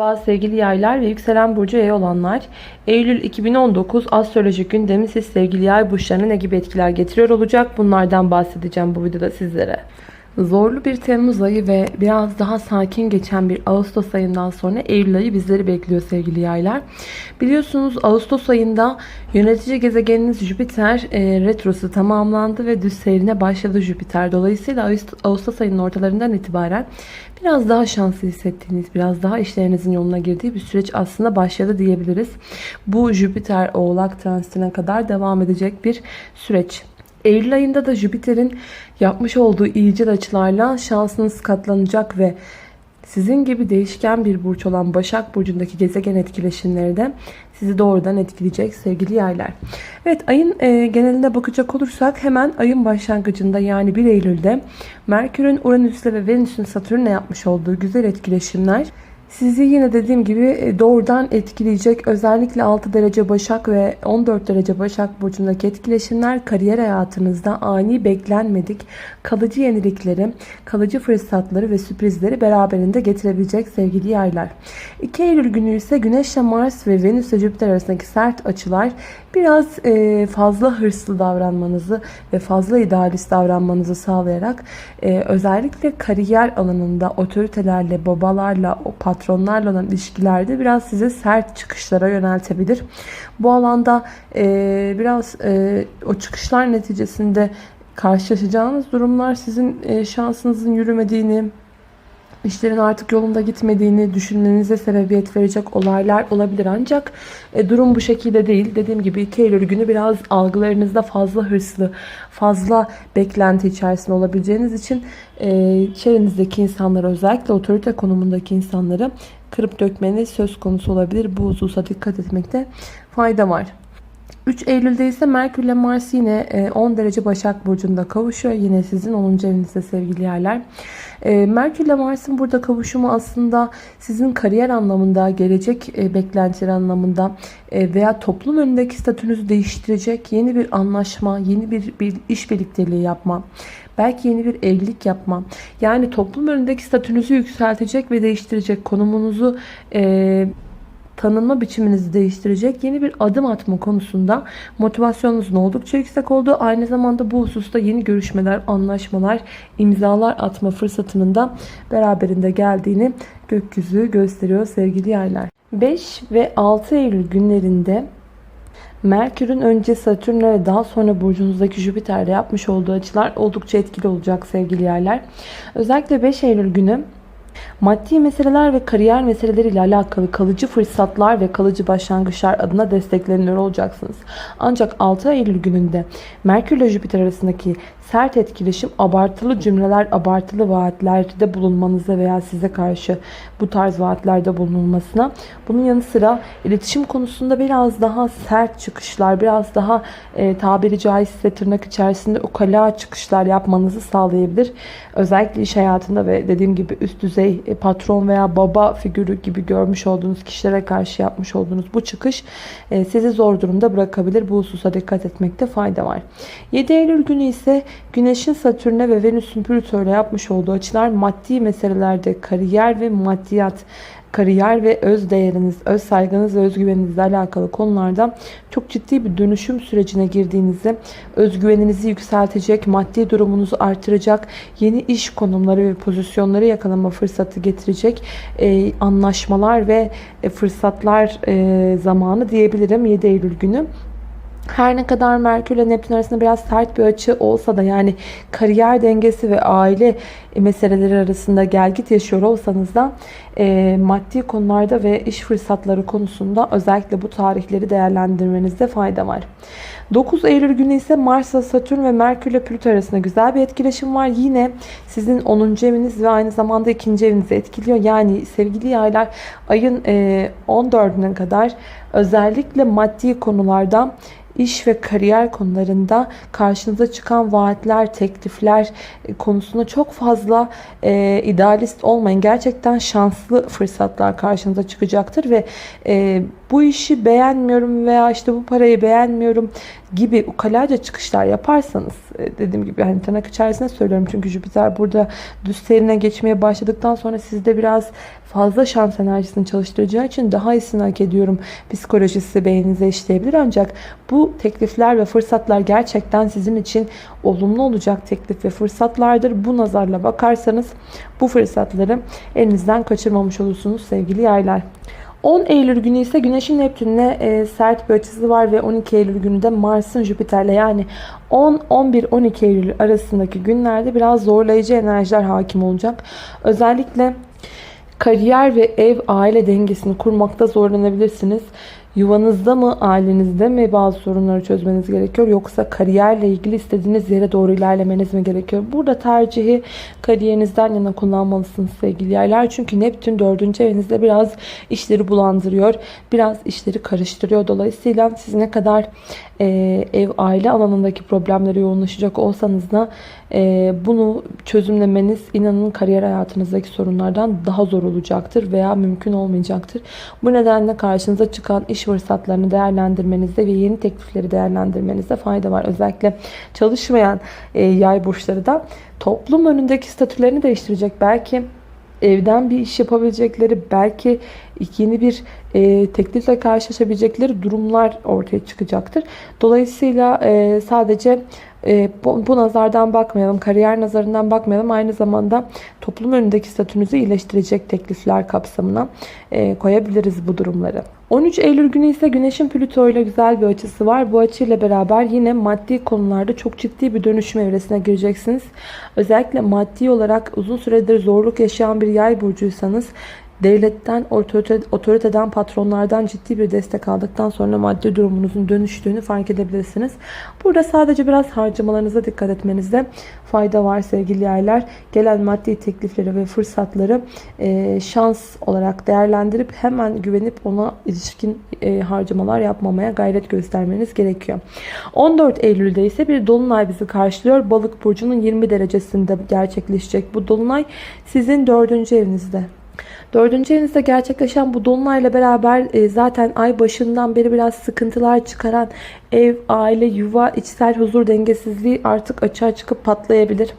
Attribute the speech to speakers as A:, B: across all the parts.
A: Merhaba sevgili yaylar ve yükselen burcu yay olanlar. Eylül 2019 astrolojik gündemi siz sevgili yay burçlarına ne gibi etkiler getiriyor olacak? Bunlardan bahsedeceğim bu videoda sizlere. Zorlu bir Temmuz ayı ve biraz daha sakin geçen bir Ağustos ayından sonra Eylül ayı bizleri bekliyor sevgili yaylar. Biliyorsunuz Ağustos ayında yönetici gezegeniniz Jüpiter e, retrosu tamamlandı ve düz seyrine başladı Jüpiter. Dolayısıyla Ağustos ayının ortalarından itibaren biraz daha şanslı hissettiğiniz, biraz daha işlerinizin yoluna girdiği bir süreç aslında başladı diyebiliriz. Bu Jüpiter Oğlak transitine kadar devam edecek bir süreç. Eylül ayında da Jüpiter'in yapmış olduğu iyicil açılarla şansınız katlanacak ve sizin gibi değişken bir burç olan Başak Burcu'ndaki gezegen etkileşimleri de sizi doğrudan etkileyecek sevgili yaylar. Evet ayın e, geneline bakacak olursak hemen ayın başlangıcında yani 1 Eylül'de Merkür'ün Uranüs'le ve Venüs'ün Satürn'le yapmış olduğu güzel etkileşimler sizi yine dediğim gibi e, doğrudan etkileyecek. Özellikle 6 derece Başak ve 14 derece Başak burcundaki etkileşimler kariyer hayatınızda ani beklenmedik kalıcı yenilikleri, kalıcı fırsatları ve sürprizleri beraberinde getirebilecek sevgili yaylar. 2 Eylül günü ise Güneş Mars ve Venüs ile Jüpiter arasındaki sert açılar biraz e, fazla hırslı davranmanızı ve fazla idealist davranmanızı sağlayarak e, özellikle kariyer alanında otoritelerle, babalarla, o olan ilişkilerde biraz size sert çıkışlara yöneltebilir. Bu alanda e, biraz o çıkışlar neticesinde karşılaşacağınız durumlar sizin şansınızın yürümediğini, işlerin artık yolunda gitmediğini düşünmenize sebebiyet verecek olaylar olabilir. Ancak e, durum bu şekilde değil. Dediğim gibi 2 Eylül günü biraz algılarınızda fazla hırslı, fazla beklenti içerisinde olabileceğiniz için e, çevrenizdeki insanları özellikle otorite konumundaki insanları kırıp dökmeniz söz konusu olabilir. Bu hususa dikkat etmekte fayda var. 3 Eylül'de ise Merkür ile Mars yine 10 e, derece Başak Burcu'nda kavuşuyor. Yine sizin 10. evinizde sevgili yerler. E, Merkür ile Mars'ın burada kavuşumu aslında sizin kariyer anlamında, gelecek e, beklentileri anlamında veya toplum önündeki statünüzü değiştirecek yeni bir anlaşma, yeni bir, bir iş birlikteliği yapma. Belki yeni bir evlilik yapma. Yani toplum önündeki statünüzü yükseltecek ve değiştirecek konumunuzu e, tanınma biçiminizi değiştirecek yeni bir adım atma konusunda motivasyonunuzun oldukça yüksek olduğu aynı zamanda bu hususta yeni görüşmeler, anlaşmalar, imzalar atma fırsatının da beraberinde geldiğini gökyüzü gösteriyor sevgili yerler. 5 ve 6 Eylül günlerinde Merkür'ün önce Satürn'le ve daha sonra burcunuzdaki Jüpiter'le yapmış olduğu açılar oldukça etkili olacak sevgili yerler. Özellikle 5 Eylül günü Maddi meseleler ve kariyer meseleleriyle alakalı kalıcı fırsatlar ve kalıcı başlangıçlar adına destekleniyor olacaksınız. Ancak 6 Eylül gününde Merkür ile Jüpiter arasındaki sert etkileşim abartılı cümleler, abartılı vaatlerde bulunmanıza veya size karşı bu tarz vaatlerde bulunulmasına. Bunun yanı sıra iletişim konusunda biraz daha sert çıkışlar, biraz daha e, tabiri caizse tırnak içerisinde ukala çıkışlar yapmanızı sağlayabilir. Özellikle iş hayatında ve dediğim gibi üst düzey e, patron veya baba figürü gibi görmüş olduğunuz kişilere karşı yapmış olduğunuz bu çıkış e, sizi zor durumda bırakabilir. Bu hususa dikkat etmekte fayda var. 7 Eylül günü ise Güneş'in Satürn'e ve Venüs'ün Plüto'yla yapmış olduğu açılar maddi meselelerde kariyer ve maddiyat kariyer ve öz değeriniz, öz saygınız ve özgüveninizle alakalı konularda çok ciddi bir dönüşüm sürecine girdiğinizi, özgüveninizi yükseltecek, maddi durumunuzu artıracak, yeni iş konumları ve pozisyonları yakalama fırsatı getirecek e, anlaşmalar ve e, fırsatlar e, zamanı diyebilirim 7 Eylül günü. Her ne kadar Merkür ile Neptün arasında biraz sert bir açı olsa da yani kariyer dengesi ve aile meseleleri arasında gelgit yaşıyor olsanız da e, maddi konularda ve iş fırsatları konusunda özellikle bu tarihleri değerlendirmenizde fayda var. 9 Eylül günü ise Mars, Satürn ve Merkür ile Plüto arasında güzel bir etkileşim var. Yine sizin 10. eviniz ve aynı zamanda 2. evinizi etkiliyor. Yani sevgili yaylar ayın e, 14'üne kadar özellikle maddi konularda iş ve kariyer konularında karşınıza çıkan vaatler, teklifler e, konusunda çok fazla e, idealist olmayın. Gerçekten şanslı fırsatlar karşınıza çıkacaktır ve e, bu işi beğenmiyorum veya işte bu parayı beğenmiyorum gibi ukalaca çıkışlar yaparsanız e, dediğim gibi hani tırnak içerisinde söylüyorum çünkü Jüpiter burada düz seyrine geçmeye başladıktan sonra sizde biraz fazla şans enerjisini çalıştıracağı için daha iyisini hak ediyorum psikolojisi beyninize işleyebilir. Ancak bu teklifler ve fırsatlar gerçekten sizin için olumlu olacak teklif ve fırsatlardır. Bu nazarla bakarsanız bu fırsatları elinizden kaçırmamış olursunuz sevgili yaylar. 10 Eylül günü ise Güneş'in Neptün'le e, sert bir açısı var ve 12 Eylül günü de Mars'ın Jüpiter'le yani 10, 11, 12 Eylül arasındaki günlerde biraz zorlayıcı enerjiler hakim olacak. Özellikle kariyer ve ev aile dengesini kurmakta zorlanabilirsiniz. Yuvanızda mı, ailenizde mi bazı sorunları çözmeniz gerekiyor yoksa kariyerle ilgili istediğiniz yere doğru ilerlemeniz mi gerekiyor? Burada tercihi kariyerinizden yana kullanmalısınız sevgili yerler. Çünkü Neptün 4. evinizde biraz işleri bulandırıyor. Biraz işleri karıştırıyor. Dolayısıyla siz ne kadar e, ev aile alanındaki problemlere yoğunlaşacak olsanız da bunu çözümlemeniz inanın kariyer hayatınızdaki sorunlardan daha zor olacaktır veya mümkün olmayacaktır. Bu nedenle karşınıza çıkan iş fırsatlarını değerlendirmenizde ve yeni teklifleri değerlendirmenizde fayda var. Özellikle çalışmayan e, yay burçları da toplum önündeki statülerini değiştirecek. Belki evden bir iş yapabilecekleri, belki yeni bir e, teklifle karşılaşabilecekleri durumlar ortaya çıkacaktır. Dolayısıyla e, sadece e, bu, bu nazardan bakmayalım, kariyer nazarından bakmayalım. Aynı zamanda toplum önündeki statünüzü iyileştirecek teklifler kapsamına e, koyabiliriz bu durumları. 13 Eylül günü ise Güneş'in Plüto ile güzel bir açısı var. Bu açıyla beraber yine maddi konularda çok ciddi bir dönüşüm evresine gireceksiniz. Özellikle maddi olarak uzun süredir zorluk yaşayan bir yay burcuysanız devletten, otorite, otoriteden, patronlardan ciddi bir destek aldıktan sonra maddi durumunuzun dönüştüğünü fark edebilirsiniz. Burada sadece biraz harcamalarınıza dikkat etmenizde fayda var sevgili yaylar. Gelen maddi teklifleri ve fırsatları e, şans olarak değerlendirip hemen güvenip ona ilişkin e, harcamalar yapmamaya gayret göstermeniz gerekiyor. 14 Eylül'de ise bir dolunay bizi karşılıyor. Balık burcunun 20 derecesinde gerçekleşecek bu dolunay sizin 4. evinizde. Dördüncü evinizde gerçekleşen bu dolunayla beraber e, zaten ay başından beri biraz sıkıntılar çıkaran ev, aile, yuva, içsel huzur dengesizliği artık açığa çıkıp patlayabilir.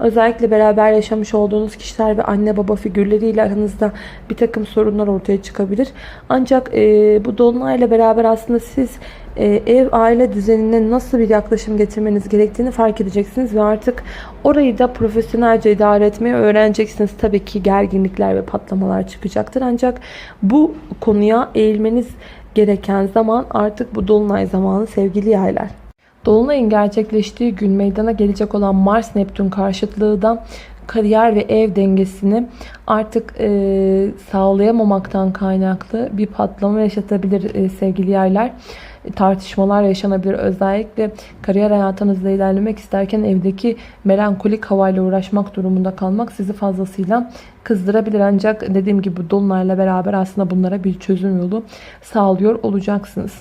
A: Özellikle beraber yaşamış olduğunuz kişiler ve anne baba figürleriyle aranızda bir takım sorunlar ortaya çıkabilir. Ancak e, bu dolunayla beraber aslında siz e, ev aile düzenine nasıl bir yaklaşım getirmeniz gerektiğini fark edeceksiniz ve artık orayı da profesyonelce idare etmeyi öğreneceksiniz. Tabii ki gerginlikler ve patlamalar çıkacaktır. Ancak bu konuya eğilmeniz gereken zaman artık bu dolunay zamanı sevgili yaylar. Dolunayın gerçekleştiği gün meydana gelecek olan Mars Neptün karşıtlığı da kariyer ve ev dengesini artık e, sağlayamamaktan kaynaklı bir patlama yaşatabilir e, sevgili yaylar tartışmalar yaşanabilir. Özellikle kariyer hayatınızda ilerlemek isterken evdeki melankolik havayla uğraşmak durumunda kalmak sizi fazlasıyla kızdırabilir. Ancak dediğim gibi dolunayla beraber aslında bunlara bir çözüm yolu sağlıyor olacaksınız.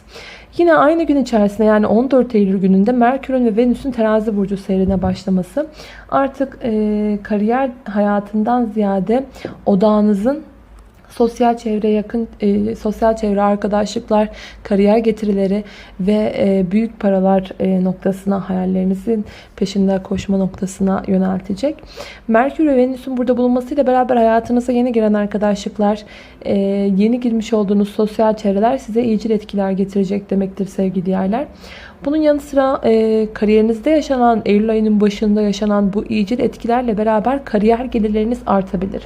A: Yine aynı gün içerisinde yani 14 Eylül gününde Merkür'ün ve Venüs'ün terazi burcu seyrine başlaması artık e, kariyer hayatından ziyade odağınızın sosyal çevre yakın, e, sosyal çevre arkadaşlıklar, kariyer getirileri ve e, büyük paralar e, noktasına, hayallerinizin peşinde koşma noktasına yöneltecek. Merkür ve Venüs'ün burada bulunmasıyla beraber hayatınıza yeni giren arkadaşlıklar, e, yeni girmiş olduğunuz sosyal çevreler size iyicil etkiler getirecek demektir sevgili yerler. Bunun yanı sıra e, kariyerinizde yaşanan, Eylül ayının başında yaşanan bu iyicil etkilerle beraber kariyer gelirleriniz artabilir.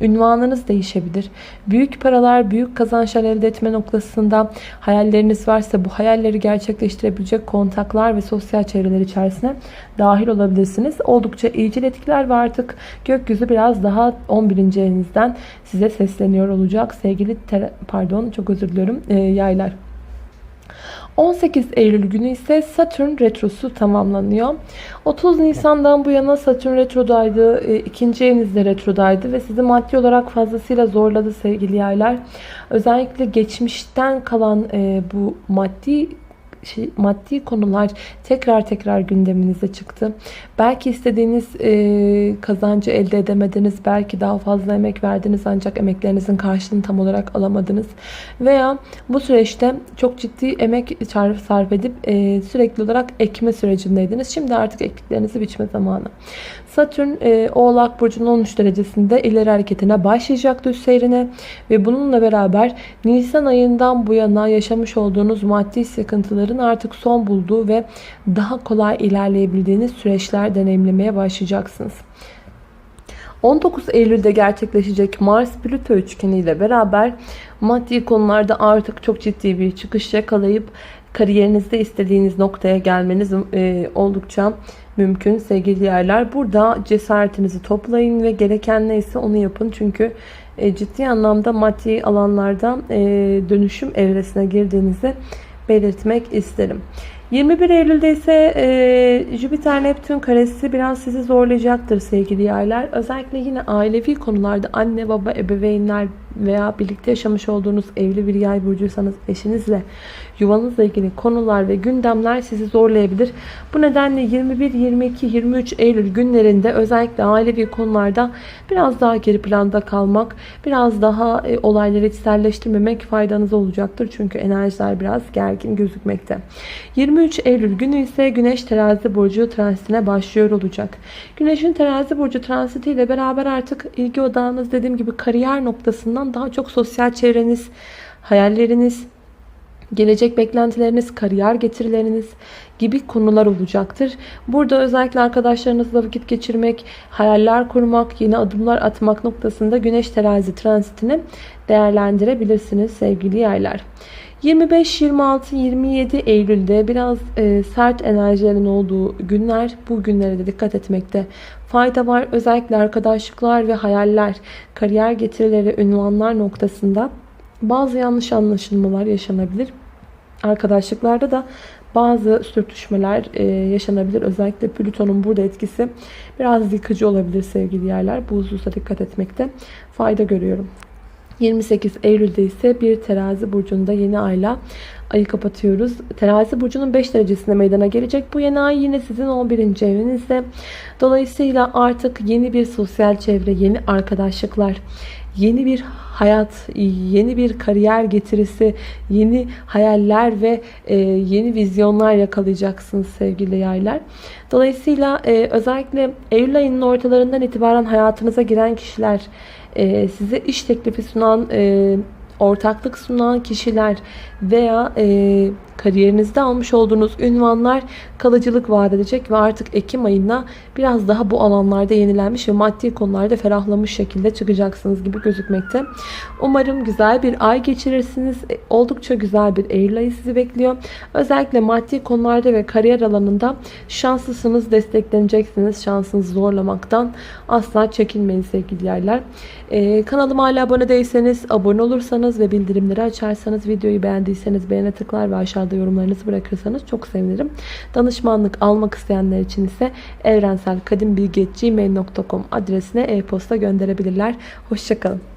A: Ünvanınız değişebilir. Büyük paralar, büyük kazançlar elde etme noktasında hayalleriniz varsa bu hayalleri gerçekleştirebilecek kontaklar ve sosyal çevreler içerisine dahil olabilirsiniz. Oldukça iyicil etkiler ve artık gökyüzü biraz daha 11. evinizden size sesleniyor olacak. Sevgili, pardon çok özür diliyorum, e, yaylar. 18 Eylül günü ise Satürn retrosu tamamlanıyor. 30 Nisan'dan bu yana Satürn retrodaydı. E, ikinci evinizde retrodaydı ve sizi maddi olarak fazlasıyla zorladı sevgili yaylar. Özellikle geçmişten kalan e, bu maddi şey, maddi konular tekrar tekrar gündeminize çıktı. Belki istediğiniz e, kazancı elde edemediniz. Belki daha fazla emek verdiniz ancak emeklerinizin karşılığını tam olarak alamadınız. Veya bu süreçte çok ciddi emek sarf edip e, sürekli olarak ekme sürecindeydiniz. Şimdi artık ektiklerinizi biçme zamanı. Satürn e, Oğlak Burcu'nun 13 derecesinde ileri hareketine başlayacak düz seyrine ve bununla beraber Nisan ayından bu yana yaşamış olduğunuz maddi sıkıntıların artık son bulduğu ve daha kolay ilerleyebildiğiniz süreçler deneyimlemeye başlayacaksınız. 19 Eylül'de gerçekleşecek Mars-Plüto üçgeni ile beraber maddi konularda artık çok ciddi bir çıkış yakalayıp kariyerinizde istediğiniz noktaya gelmeniz e, oldukça mümkün sevgili yerler. Burada cesaretinizi toplayın ve gereken neyse onu yapın. Çünkü e, ciddi anlamda maddi alanlarda e, dönüşüm evresine girdiğinizi belirtmek isterim. 21 Eylül'de ise e, Jüpiter Neptün karesi biraz sizi zorlayacaktır sevgili yaylar. Özellikle yine ailevi konularda anne baba ebeveynler veya birlikte yaşamış olduğunuz evli bir yay burcuysanız eşinizle yuvanızla ilgili konular ve gündemler sizi zorlayabilir. Bu nedenle 21, 22, 23 Eylül günlerinde özellikle ailevi konularda biraz daha geri planda kalmak, biraz daha e, olayları içselleştirmemek faydanız olacaktır. Çünkü enerjiler biraz gergin gözükmekte. 23 Eylül günü ise Güneş terazi burcu transitine başlıyor olacak. Güneşin terazi burcu transitiyle beraber artık ilgi odağınız dediğim gibi kariyer noktasından daha çok sosyal çevreniz, hayalleriniz, gelecek beklentileriniz, kariyer getirileriniz gibi konular olacaktır. Burada özellikle arkadaşlarınızla vakit geçirmek, hayaller kurmak, yeni adımlar atmak noktasında Güneş terazi transitini değerlendirebilirsiniz sevgili yerler. 25, 26, 27 Eylül'de biraz e, sert enerjilerin olduğu günler. Bu günlere de dikkat etmekte fayda var. Özellikle arkadaşlıklar ve hayaller, kariyer getirileri, ünvanlar noktasında bazı yanlış anlaşılmalar yaşanabilir. Arkadaşlıklarda da bazı sürtüşmeler e, yaşanabilir. Özellikle Plüton'un burada etkisi biraz yıkıcı olabilir sevgili yerler. Bu hususa dikkat etmekte fayda görüyorum. 28 Eylül'de ise bir terazi burcunda yeni ayla ayı kapatıyoruz. Terazi burcunun 5 derecesinde meydana gelecek. Bu yeni ay yine sizin 11. evinizde. Dolayısıyla artık yeni bir sosyal çevre, yeni arkadaşlıklar, yeni bir hayat, yeni bir kariyer getirisi, yeni hayaller ve e, yeni vizyonlar yakalayacaksınız sevgili yaylar. Dolayısıyla e, özellikle Eylül ayının ortalarından itibaren hayatınıza giren kişiler, e, size iş teklifi sunan, ortaklık sunan kişiler veya kariyerinizde almış olduğunuz ünvanlar kalıcılık vaat edecek ve artık Ekim ayında biraz daha bu alanlarda yenilenmiş ve maddi konularda ferahlamış şekilde çıkacaksınız gibi gözükmekte. Umarım güzel bir ay geçirirsiniz. E, oldukça güzel bir Eylül ayı sizi bekliyor. Özellikle maddi konularda ve kariyer alanında şanslısınız, destekleneceksiniz. Şansınızı zorlamaktan asla çekinmeyin sevgili yerler. Ee, kanalıma hala abone değilseniz, abone olursanız ve bildirimleri açarsanız, videoyu beğendiyseniz beğene tıklar ve aşağıda yorumlarınızı bırakırsanız çok sevinirim. Danışmanlık almak isteyenler için ise evrenselkadimbilgi.gmail.com adresine e-posta gönderebilirler. Hoşçakalın.